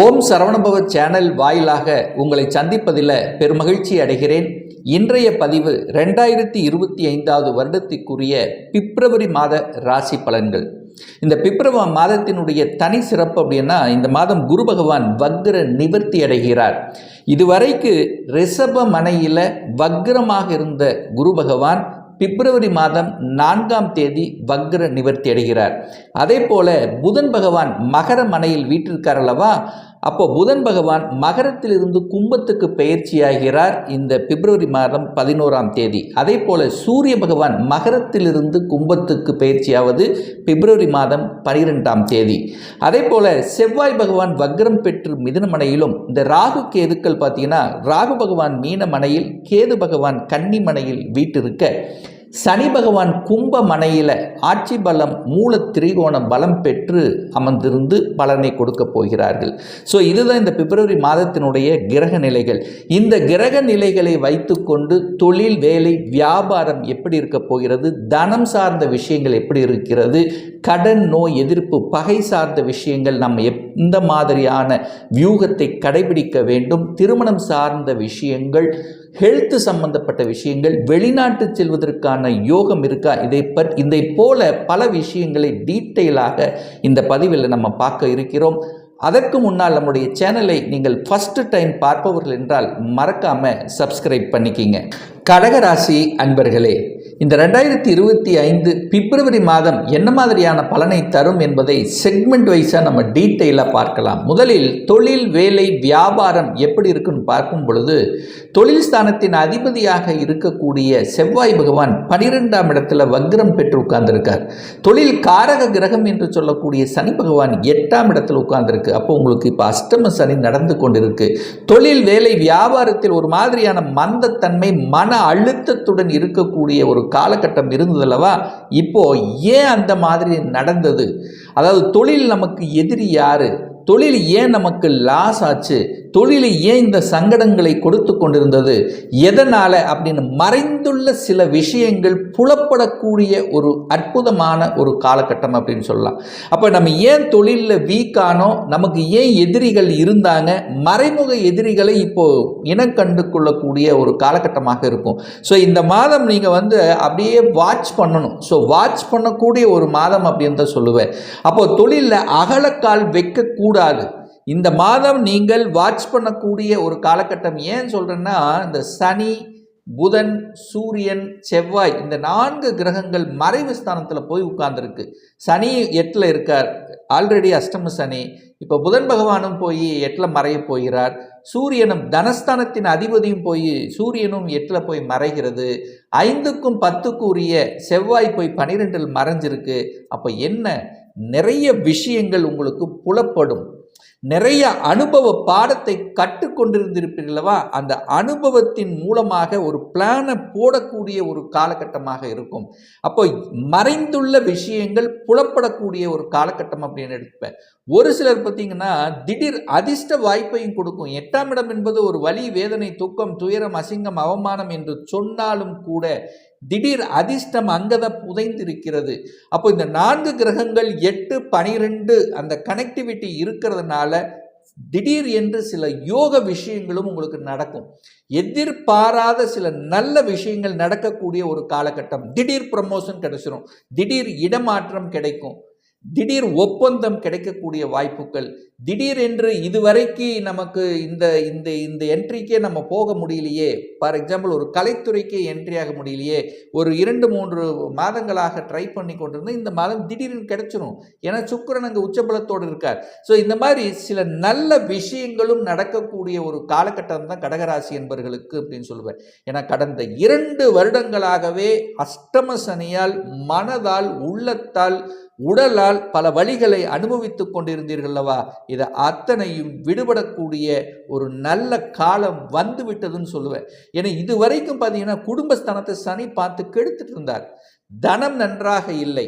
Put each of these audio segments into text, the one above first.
ஓம் Saravanabhava channel வாயிலாக உங்களை சந்திப்பதில் பெருமகிழ்ச்சி அடைகிறேன். இன்றைய பதிவு ரெண்டாயிரத்தி இருபத்தி ஐந்தாவது வருடத்திற்குரிய பிப்ரவரி மாத ராசி பலன்கள். இந்த பிப்ரவரி மாதத்தினுடைய தனி சிறப்பு அப்படின்னா இந்த மாதம் குரு பகவான் வக்ர நிவர்த்தி அடைகிறார். இதுவரைக்கு ரிஷப மனையில் வக்ரமாக இருந்த குரு பகவான் பிப்ரவரி மாதம் நான்காம் தேதி வக்ர நிவர்த்தி அடைகிறார். அதே போல புதன் பகவான் மகர மனையில் வீட்டிற்கார் அல்லவா? அப்போ புதன் பகவான் மகரத்திலிருந்து கும்பத்துக்கு பயிற்சியாகிறார் இந்த பிப்ரவரி மாதம் பதினோராம் தேதி. அதே போல சூரிய பகவான் மகரத்திலிருந்து கும்பத்துக்கு பயிற்சியாவது பிப்ரவரி மாதம் பனிரெண்டாம் தேதி. அதே போல செவ்வாய் பகவான் வக்ரம் பெற்று மிதனமனையிலும் இந்த ராகு கேதுக்கள் பார்த்தீங்கன்னா ராகு பகவான் மீனமனையில் கேது பகவான் கன்னிமனையில் வீட்டிருக்க சனி பகவான் கும்ப மனையில் ஆட்சி பலம் மூல திரிகோண பலம் பெற்று அமர்ந்திருந்து பலனை கொடுக்க போகிறார்கள். ஸோ இதுதான் இந்த பிப்ரவரி மாதத்தினுடைய கிரக நிலைகள். இந்த கிரக நிலைகளை வைத்துக்கொண்டு தொழில் வேலை வியாபாரம் எப்படி இருக்க போகிறது தனம் சார்ந்த விஷயங்கள் எப்படி இருக்கிறது கடன் நோய் எதிர்ப்பு பகை சார்ந்த விஷயங்கள் நம்ம எந்த மாதிரியான வியூகத்தை கடைபிடிக்க வேண்டும் திருமணம் சார்ந்த விஷயங்கள் ஹெல்த் சம்பந்தப்பட்ட விஷயங்கள் வெளிநாட்டு செல்வதற்கான யோகம் இருக்கா? இதை பற் இதை போல பல விஷயங்களை டீட்டெயிலாக இந்த பதிவில் நம்ம பார்க்க இருக்கிறோம். அதற்கு முன்னால் நம்முடைய சேனலை நீங்கள் ஃபஸ்ட்டு டைம் பார்ப்பவர்கள் என்றால் மறக்காமல் சப்ஸ்கிரைப் பண்ணிக்கிங்க. கடகராசி அன்பர்களே இந்த ரெண்டாயிரத்தி இருபத்தி ஐந்து பிப்ரவரி மாதம் என்ன மாதிரியான பலனை தரும் என்பதை செக்மெண்ட் வைஸாக நம்ம டீட்டெயிலாக பார்க்கலாம். முதலில் தொழில் வேலை வியாபாரம் எப்படி இருக்குன்னு பார்க்கும் பொழுது தொழில் ஸ்தானத்தின் அதிபதியாக இருக்கக்கூடிய செவ்வாய் பகவான் பனிரெண்டாம் இடத்துல வக்ரம் பெற்று உட்கார்ந்துருக்கார். தொழில் காரக கிரகம் என்று சொல்லக்கூடிய சனி பகவான் எட்டாம் இடத்துல உட்கார்ந்துருக்கு. அப்போ உங்களுக்கு இப்போ அஷ்டம சனி நடந்து கொண்டிருக்கு. தொழில் வேலை வியாபாரத்தில் ஒரு மாதிரியான மந்தத்தன்மை மன அழுத்தத்துடன் இருக்கக்கூடிய ஒரு காலகட்டம் இருந்ததல்லவா? இப்போது ஏன் அந்த மாதிரி நடந்தது? அதாவது தொழில் நமக்கு எதிரி யார்? தொழில் ஏன் நமக்கு லாஸ் ஆச்சு? தொழில் ஏன் இந்த சங்கடங்களை கொடுத்து கொண்டிருந்தது? எதனால்? அப்படின்னு மறைந்துள்ள சில விஷயங்கள் புலப்படக்கூடிய ஒரு அற்புதமான ஒரு காலகட்டம் அப்படின்னு சொல்லலாம். அப்போ நம்ம ஏன் தொழிலில் வீக்கானோ நமக்கு ஏன் எதிரிகள் இருந்தாங்க? மறைமுக எதிரிகளை இப்போது இனம் கண்டு கொள்ளக்கூடிய ஒரு காலகட்டமாக இருக்கும். ஸோ இந்த மாதம் நீங்கள் வந்து அப்படியே வாட்ச் பண்ணணும். ஸோ வாட்ச் பண்ணக்கூடிய ஒரு மாதம் அப்படின்னு தான் சொல்லுவேன். அப்போ தொழிலில் அகலக்கால் வைக்கக்கூடாது. இந்த மாதம் நீங்கள் வாட்ச் பண்ணக்கூடிய ஒரு காலகட்டம் ஏன் சொல்கிறேன்னா இந்த சனி புதன் சூரியன் செவ்வாய் இந்த நான்கு கிரகங்கள் மறைவு ஸ்தானத்தில் போய் உட்கார்ந்துருக்கு. சனி எட்டில் இருக்கார். ஆல்ரெடி அஷ்டம சனி. இப்போ புதன் பகவானும் போய் எட்டில் மறைய போகிறார். சூரியனும் தனஸ்தானத்தின் அதிபதியும் போய் சூரியனும் எட்டில் போய் மறைகிறது. ஐந்துக்கும் பத்துக்கும் உரிய செவ்வாய் போய் பனிரெண்டில் மறைஞ்சிருக்கு. அப்போ என்ன? நிறைய விஷயங்கள் உங்களுக்கு புலப்படும். நிறைய அனுபவ பாடத்தை கற்றுக்கொண்டிருந்திருப்பீர்களவா அந்த அனுபவத்தின் மூலமாக ஒரு பிளானை போடக்கூடிய ஒரு காலகட்டமாக இருக்கும். அப்போ மறைந்துள்ள விஷயங்கள் புலப்படக்கூடிய ஒரு காலகட்டம் அப்படின்னு எடுப்பேன் ஒரு சிலர் பார்த்தீங்கன்னா திடீர் அதிர்ஷ்ட வாய்ப்பையும் கொடுக்கும். எட்டாம் இடம் என்பது ஒரு வலி வேதனை துக்கம் துயரம் அசிங்கம் அவமானம் என்று சொன்னாலும் கூட திடீர் அதிர்ஷ்டம் அங்கதான் புதைந்திருக்கிறது. அப்போ இந்த நான்கு கிரகங்கள் எட்டு பனிரெண்டு அந்த கனெக்டிவிட்டி இருக்கிறதுனால திடீர் என்று சில யோக விஷயங்களும் உங்களுக்கு நடக்கும். எதிர்பாராத சில நல்ல விஷயங்கள் நடக்கக்கூடிய ஒரு காலகட்டம். திடீர் ப்ரமோஷன் கிடைச்சிரும். திடீர் இடமாற்றம் கிடைக்கும். திடீர் ஒப்பந்தம் கிடைக்கக்கூடிய வாய்ப்புகள் திடீர் என்று இதுவரைக்கு நமக்கு இந்த இந்த இந்த என்ட்ரிக்கே நம்ம போக முடியலையே. ஃபார் எக்ஸாம்பிள் ஒரு கலைத்துறைக்கே என்ட்ரி ஆக முடியலையே. ஒரு இரண்டு மூன்று மாதங்களாக ட்ரை பண்ணி கொண்டிருந்தோம் இந்த மாதம் திடீர்னு கிடைச்சிரும். ஏன்னா சுக்கரன் அங்கே உச்சபலத்தோடு இருக்கார். ஸோ இந்த மாதிரி சில நல்ல விஷயங்களும் நடக்கக்கூடிய ஒரு காலகட்டம் தான் கடகராசி என்பவர்களுக்கு அப்படின்னு சொல்லுவேன். ஏன்னா கடந்த இரண்டு வருடங்களாகவே அஷ்டம சனியால் மனதால் உள்ளத்தால் உடலால் பல வழிகளை அனுபவித்து கொண்டிருந்தீர்கள்லவா இதை அத்தனையும் விடுபடக்கூடிய ஒரு நல்ல காலம் வந்து விட்டதுன்னு சொல்லுவேன். ஏன்னா இது வரைக்கும் பார்த்தீங்கன்னா குடும்பஸ்தானத்தை சனி பார்த்து கெடுத்துட்டு இருந்தார். தனம் நன்றாக இல்லை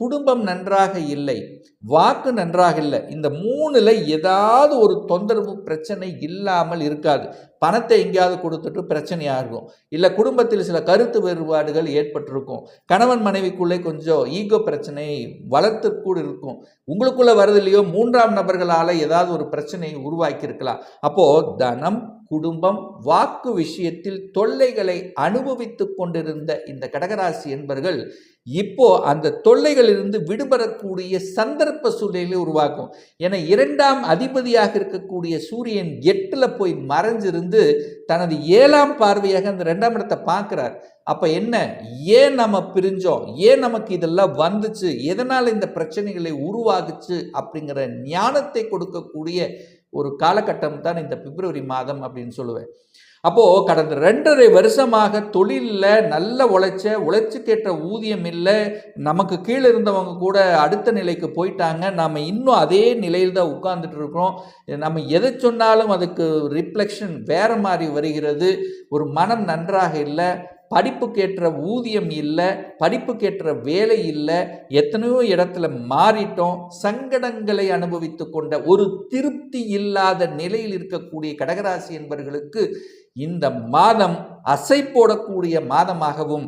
குடும்பம் நன்றாக இல்லை வாக்கு நன்றாக இல்லை. இந்த மூணுல ஏதாவது ஒரு தொந்தரவு பிரச்சனை இல்லாமல் இருக்காது. பணத்தை எங்கேயாவது கொடுத்துட்டு பிரச்சனையாக இருக்கும் இல்லை குடும்பத்தில் சில கருத்து வேறுபாடுகள் ஏற்பட்டிருக்கும். கணவன் மனைவிக்குள்ளே கொஞ்சம் ஈகோ பிரச்சனை வளர்த்து கூட இருக்கும். உங்களுக்குள்ளே வரதில்லையோ மூன்றாம் நபர்களால் ஏதாவது ஒரு பிரச்சனையை உருவாக்கியிருக்கலாம். அப்போது தனம் குடும்பம் வாக்கு விஷயத்தில் தொல்லைகளை அனுபவித்துக் கொண்டிருந்த இந்த கடகராசி என்பர்கள் இப்போ அந்த தொல்லைகளிலிருந்து விடுபடக்கூடிய சந்தர்ப்ப சூழ்நிலையை உருவாக்கும். என இரண்டாம் அதிபதியாக இருக்கக்கூடிய சூரியன் எட்டில் போய் மறைஞ்சிருந்து தனது ஏழாம் பார்வையாக அந்த ரெண்டாம் இடத்தை பார்க்குறார். அப்போ என்ன? ஏன் நம்ம பிரிஞ்சோம்? ஏன் நமக்கு இதெல்லாம் வந்துச்சு? எதனால் இந்த பிரச்சனைகளை உருவாகுச்சு அப்படிங்கிற ஞானத்தை கொடுக்கக்கூடிய ஒரு காலகட்டம் தான் இந்த பிப்ரவரி மாதம் அப்படின்னு சொல்லுவேன். அப்போது கடந்த ரெண்டரை வருஷமாக தொழிலில் நல்ல உழைச்ச உழைச்சிக்கேற்ற ஊதியம் இல்லை நமக்கு கீழே இருந்தவங்க கூட அடுத்த நிலைக்கு போயிட்டாங்க. நாம் இன்னும் அதே நிலையில் தான் உட்கார்ந்துட்டு இருக்கிறோம். நம்ம எதை சொன்னாலும் அதுக்கு ரிஃப்ளெக்ஷன் வேறு மாதிரி வருகிறது. ஒரு மனம் நன்றாக இல்லை. படிப்புக்கேற்ற ஊதியம் இல்லை படிப்புக்கேற்ற வேலை இல்லை எத்தனையோ இடத்துல மாறிட்டோம். சங்கடங்களை அனுபவித்து கொண்ட ஒரு திருப்தி இல்லாத நிலையில் இருக்கக்கூடிய கடகராசி என்பவர்களுக்கு இந்த மாதம் அசை போடக்கூடிய மாதமாகவும்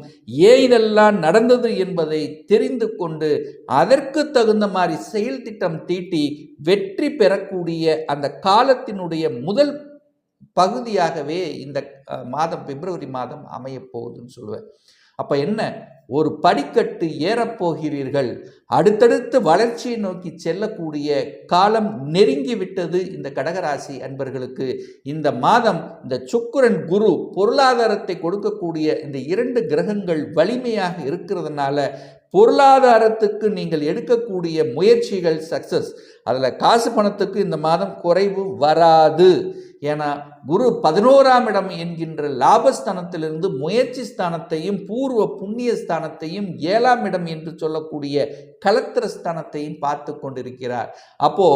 ஏன் இதெல்லாம் நடந்தது என்பதை தெரிந்து கொண்டு அதற்கு தகுந்த மாதிரி செயல் திட்டம் தீட்டி வெற்றி பெறக்கூடிய அந்த காலத்தினுடைய முதல் பகுதியாகவே இந்த மாதம் பிப்ரவரி மாதம் அமையப்போகுதுன்னு சொல்லுவேன். அப்போ என்ன? ஒரு படிக்கட்டு ஏறப்போகிறீர்கள். அடுத்தடுத்து வளர்ச்சியை நோக்கி செல்லக்கூடிய காலம் நெருங்கி விட்டது இந்த கடகராசி அன்பர்களுக்கு. இந்த மாதம் இந்த சுக்கரன் குரு பொருளாதாரத்தை கொடுக்கக்கூடிய இந்த இரண்டு கிரகங்கள் வலிமையாக இருக்கிறதுனால பொருளாதாரத்துக்கு நீங்கள் எடுக்கக்கூடிய முயற்சிகள் சக்சஸ் அதில் காசு பணத்துக்கு இந்த மாதம் குறைவு வராது. ஏன்னா குரு பதினோராம் இடம் என்கின்ற லாபஸ்தானத்திலிருந்து முயற்சி ஸ்தானத்தையும் பூர்வ புண்ணிய ஸ்தானத்தையும் ஏழாம் இடம் என்று சொல்லக்கூடிய கலத்திர ஸ்தானத்தையும் பார்த்து கொண்டிருக்கிறார். அப்போ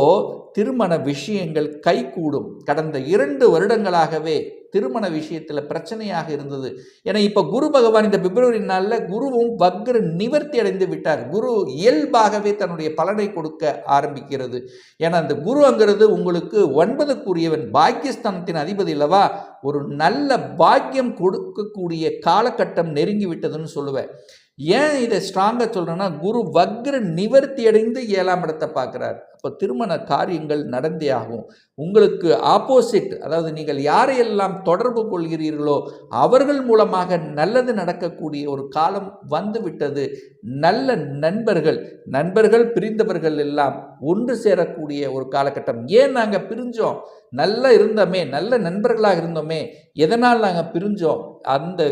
திருமண விஷயங்கள் கைகூடும். கடந்த இரண்டு வருடங்களாகவே திருமண விஷயத்தில் பிரச்சனையாக இருந்தது. ஏன்னா இப்போ குரு பகவான் இந்த பிப்ரவரி நாளில் குருவும் வக்ர நிவர்த்தி அடைந்து விட்டார். குரு இயல்பாகவே தன்னுடைய பலனை கொடுக்க ஆரம்பிக்கிறது. ஏன்னா அந்த குருங்கிறது உங்களுக்கு ஒன்பதுக்குரியவன் பாக்கியஸ்தானத்தின் அதிபதி அல்லவா? ஒரு நல்ல பாக்கியம் கொடுக்கக்கூடிய காலகட்டம் நெருங்கி விட்டதுன்னு சொல்லுவேன். ஏன் இதை ஸ்ட்ராங்காக சொல்கிறேன்னா குரு வக்ர நிவர்த்தி அடைந்து ஏழாம் இடத்தை பார்க்குறார். அப்போ திருமண காரியங்கள் நடந்தே ஆகும். உங்களுக்கு ஆப்போசிட் அதாவது நீங்கள் யாரையெல்லாம் தொடர்பு கொள்கிறீர்களோ அவர்கள் மூலமாக நல்லது நடக்கக்கூடிய ஒரு காலம் வந்துவிட்டது. நல்ல நண்பர்கள் நண்பர்கள் பிரிந்தவர்கள் எல்லாம் ஒன்று சேரக்கூடிய ஒரு காலகட்டம். ஏன் நாங்கள் பிரிஞ்சோம்? நல்லா இருந்தோமே நல்ல நண்பர்களாக இருந்தோமே எதனால் நாங்கள் பிரிஞ்சோம்? அந்த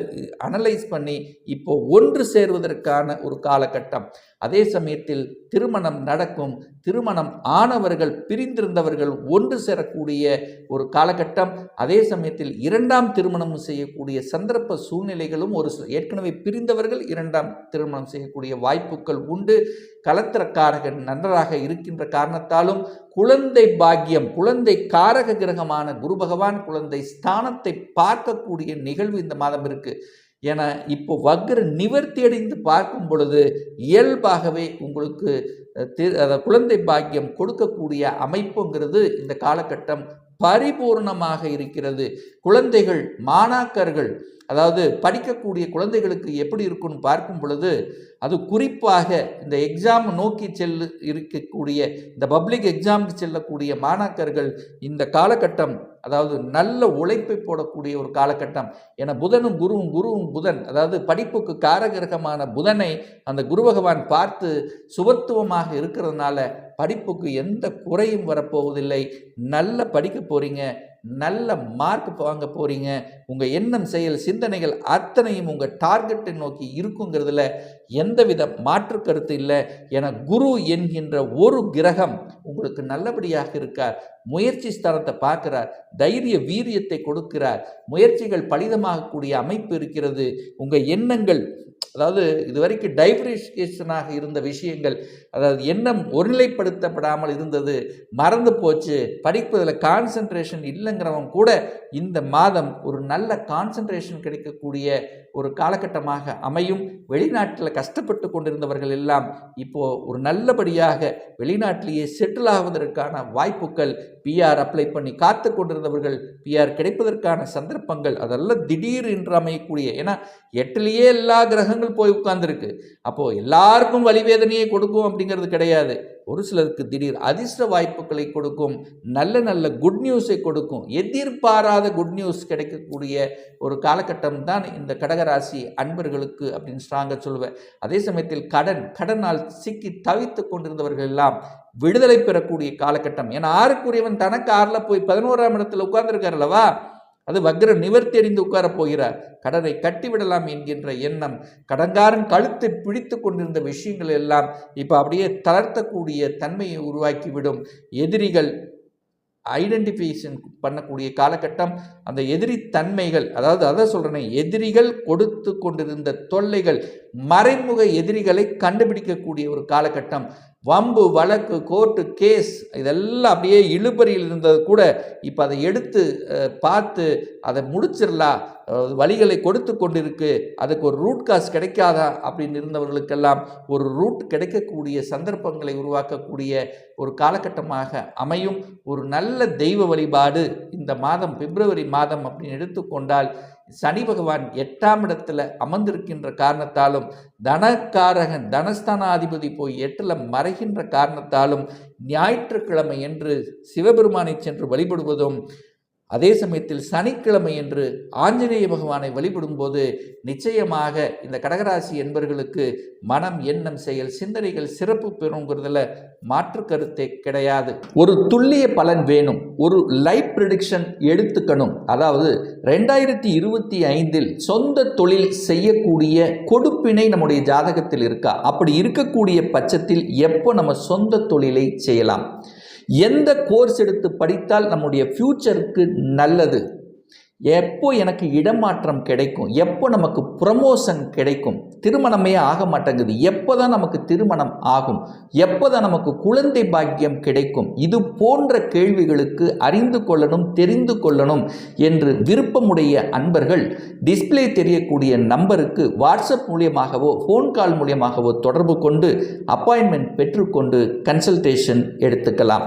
அனலைஸ் பண்ணி இப்போ ஒன்று சேர்வதற்கான ஒரு காலகட்டம். அதே சமயத்தில் திருமணம் நடக்கும். திருமணம் ஆனவர்கள் பிரிந்திருந்தவர்கள் ஒன்று சேரக்கூடிய ஒரு காலகட்டம். அதே சமயத்தில் இரண்டாம் திருமணம் செய்யக்கூடிய சந்தர்ப்ப சூழ்நிலைகளும் ஒரு ஏற்கனவே பிரிந்தவர்கள் இரண்டாம் திருமணம் செய்யக்கூடிய வாய்ப்புகள் உண்டு. கலத்திரக்காரகன் நன்றாக இருக்கின்ற காரணத்தாலும் குழந்தை பாக்கியம் குழந்தை காரக கிரகமான குரு பகவான் குழந்தை ஸ்தானத்தை பார்க்கக்கூடிய நிகழ்வு இந்த மாதம் இருக்குது என இப்போ வக்ர நிவர்த்தி அடைந்து பார்க்கும் பொழுது இயல்பாகவே உங்களுக்கு குழந்தை பாக்கியம் கொடுக்கக்கூடிய அமைப்புங்கிறது இந்த காலகட்டம் பரிபூர்ணமாக இருக்கிறது. குழந்தைகள் மாணாக்கர்கள் அதாவது படிக்கக்கூடிய குழந்தைகளுக்கு எப்படி இருக்குன்னு பார்க்கும் பொழுது அது குறிப்பாக இந்த எக்ஸாம் நோக்கி செல்லு இருக்கக்கூடிய இந்த பப்ளிக் எக்ஸாமுக்கு செல்லக்கூடிய மாணாக்கர்கள் இந்த காலகட்டம் அதாவது நல்ல உழைப்பை போடக்கூடிய ஒரு காலகட்டம். என புதனும் குருவும் குருவும் புதன் அதாவது படிப்புக்கு காரகிரகமான புதனை அந்த குரு பகவான் பார்த்து சுபத்துவமாக இருக்கிறதுனால படிப்புக்கு எந்த குறையும் வரப்போவதில்லை. நல்ல படிக்க போகிறீங்க நல்ல மார்க் வாங்க போகிறீங்க உங்கள் எண்ணம் செயல் சிந்தனைகள் அத்தனையும் உங்கள் டார்கெட்டை நோக்கி இருக்குங்கிறதுல எந்தவித மாற்று கருத்து இல்லை. என குரு என்கின்ற ஒரு கிரகம் உங்களுக்கு நல்லபடியாக இருக்கார். முயற்சி ஸ்தரத்தை பார்க்கிறார் தைரிய வீரியத்தை கொடுக்கிறார் முயற்சிகள் பலிதமாகக்கூடிய அமைப்பு இருக்கிறது. உங்கள் எண்ணங்கள் அதாவது இதுவரைக்கும் டைவர்சிஃபிகேஷனாக இருந்த விஷயங்கள் அதாவது எண்ணம் ஒருநிலைப்படுத்தப்படாமல் இருந்தது மறந்து போச்சு படிப்பதில் கான்சென்ட்ரேஷன் இல்லைங்கிறவங்க இல்லைங்கிறவன் கூட இந்த மாதம் ஒரு நல்ல கான்சன்ட்ரேஷன் கிடைக்கக்கூடிய ஒரு காலகட்டமாக அமையும். வெளிநாட்டில் கஷ்டப்பட்டு கொண்டிருந்தவர்கள் எல்லாம் இப்போது ஒரு நல்லபடியாக வெளிநாட்டிலேயே செட்டில் ஆவதற்கான வாய்ப்புகள் பிஆர் அப்ளை பண்ணி காத்து கொண்டிருந்தவர்கள் பிஆர் கிடைப்பதற்கான சந்தர்ப்பங்கள் அதெல்லாம் திடீர் என்று அமையக்கூடிய ஏன்னா எட்டுலேயே எல்லா கிரகங்கள் போய் உட்கார்ந்துருக்கு. அப்போது எல்லாருக்கும் வலிவேதனையை கொடுக்கும் அப்படிங்கிறது கிடையாது. ஒரு சிலருக்கு திடீர் அதிர்ஷ்ட வாய்ப்புகளை கொடுக்கும் நல்ல நல்ல குட் நியூஸை கொடுக்கும். எதிர்பாராத குட் நியூஸ் கிடைக்கக்கூடிய ஒரு காலகட்டம் தான் இந்த கடகராசி அன்பர்களுக்கு அப்படின்னு ஸ்ட்ராங்காக சொல்லுவேன். அதே சமயத்தில் கடன் கடனால் சிக்கி தவித்து கொண்டிருந்தவர்கள் எல்லாம் விடுதலை பெறக்கூடிய காலகட்டம். ஏன்னா ஆறுக்குரியவன் தனக்கு ஆறில் போய் பதினோராம் இடத்துல உட்கார்ந்துருக்கார் அல்லவா? அது வக்ர நிவர்த்தி அறிந்து உட்கார போகிறார். கடனை கட்டிவிடலாம் என்கின்ற எண்ணம் கடங்காரன் கழுத்தை பிடித்து கொண்டிருந்த விஷயங்கள் எல்லாம் இப்போ அப்படியே தளர்த்தக்கூடிய தன்மையை உருவாக்கிவிடும். எதிரிகள் ஐடென்டிஃபிகேஷன் பண்ணக்கூடிய காலகட்டம் அந்த எதிரி தன்மைகள் அதாவது அதை சொல்கிறேன் எதிரிகள் கொடுத்து கொண்டிருந்த தொல்லைகள் மறைமுக எதிரிகளை கண்டுபிடிக்கக்கூடிய ஒரு காலகட்டம். வம்பு வழக்கு கோர்ட்டு கேஸ் இதெல்லாம் அப்படியே இழுபறியில் இருந்தது கூட இப்போ அதை எடுத்து பார்த்து அதை முடிச்சிடலாம். வழிகளை கொடுத்து கொண்டிருக்கு. அதுக்கு ஒரு ரூட் காஸ் கிடைக்காதா அப்படின்னு இருந்தவர்களுக்கெல்லாம் ஒரு ரூட் கிடைக்கக்கூடிய சந்தர்ப்பங்களை உருவாக்கக்கூடிய ஒரு காலகட்டமாக அமையும். ஒரு நல்ல தெய்வ வழிபாடு இந்த மாதம் பிப்ரவரி மாதம் அப்படின்னு எடுத்துக்கொண்டால் சனி பகவான் எட்டாம் இடத்துல அமர்ந்திருக்கின்ற காரணத்தாலும் தனக்காரகன் தனஸ்தானாதிபதி போய் எட்டில் மறைகின்ற காரணத்தாலும் ஞாயிற்றுக்கிழமை என்று சிவபெருமானை சென்று வழிபடுவதும் அதே சமயத்தில் சனிக்கிழமை என்று ஆஞ்சநேய பகவானை வழிபடும்போது நிச்சயமாக இந்த கடகராசி என்பர்களுக்கு மனம் எண்ணம் செயல் சிந்தனைகள் சிறப்பு பெறுங்கிறதுல மாற்று கருத்தே கிடையாது. ஒரு துல்லிய பலன் வேணும். ஒரு லைஃப் ப்ரிடிக்ஷன் எடுத்துக்கணும். அதாவது ரெண்டாயிரத்தி இருபத்தி ஐந்தில் சொந்த தொழில் செய்யக்கூடிய கொடுப்பினை நம்முடைய ஜாதகத்தில் இருக்கா? அப்படி இருக்கக்கூடிய பட்சத்தில் எப்போ நம்ம சொந்த தொழிலை செய்யலாம்? எந்த கோர்ஸ் எடுத்து படித்தால் நம்முடைய ஃப்யூச்சருக்கு நல்லது? எப்போ எனக்கு இடமாற்றம் கிடைக்கும்? எப்போ நமக்கு ப்ரமோஷன் கிடைக்கும்? திருமணமே ஆக மாட்டேங்குது. எப்போ தான் நமக்கு திருமணம் ஆகும்? எப்போ தான் நமக்கு குழந்தை பாக்கியம் கிடைக்கும்? இது போன்ற கேள்விகளுக்கு அறிந்து கொள்ளணும் தெரிந்து கொள்ளணும் என்று விருப்பமுடைய அன்பர்கள் டிஸ்பிளே தெரியக்கூடிய நம்பருக்கு வாட்ஸ்அப் மூலியமாகவோ ஃபோன் கால் மூலியமாகவோ தொடர்பு கொண்டு அப்பாயின்மெண்ட் பெற்றுக்கொண்டு கன்சல்டேஷன் எடுத்துக்கலாம்.